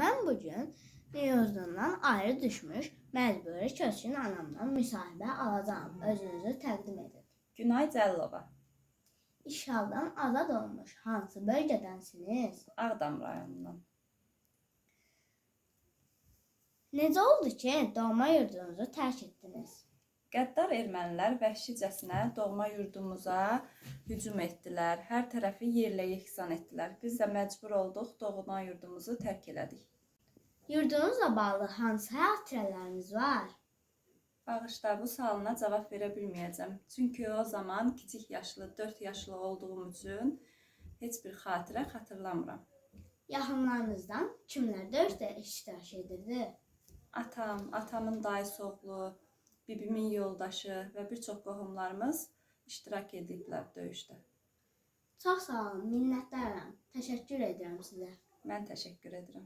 mən bu gün Niyozundan ayrı düşmüş, məcburi köçkün anamdan müsahibə alacağam. Özünüzü təqdim edin. Günay Cəllova, İşğaldan azad olmuş hansı bölgədənsiniz? Ağdam rayonundan. Necə oldu ki, doğma yurdunuzu tərk etdiniz? Qəddar ermənilər vəhşicəsinə doğma yurdumuza hücum etdilər. Hər tərəfi yerlə yeksan etdilər. Biz də məcbur olduq doğma yurdumuzu tərk elədik. Yurdunuzla bağlı hansı xatirələriniz var? Bağışla, bu sualına cavab verə bilməyəcəm. Çünki o zaman kiçik yaşlı, 4 yaşlı olduğum üçün heç bir xatirə xatırlamıram. Yaxınlarınızdan kimlər döyüşdə iştirak edirdi? Atam, atamın dayısı oğlu, bibimin yoldaşı və bir çox qohumlarımız iştirak ediblər döyüşdə. Çox sağ olun, minnətdaram. Təşəkkür edirəm sizə. Mən təşəkkür edirəm.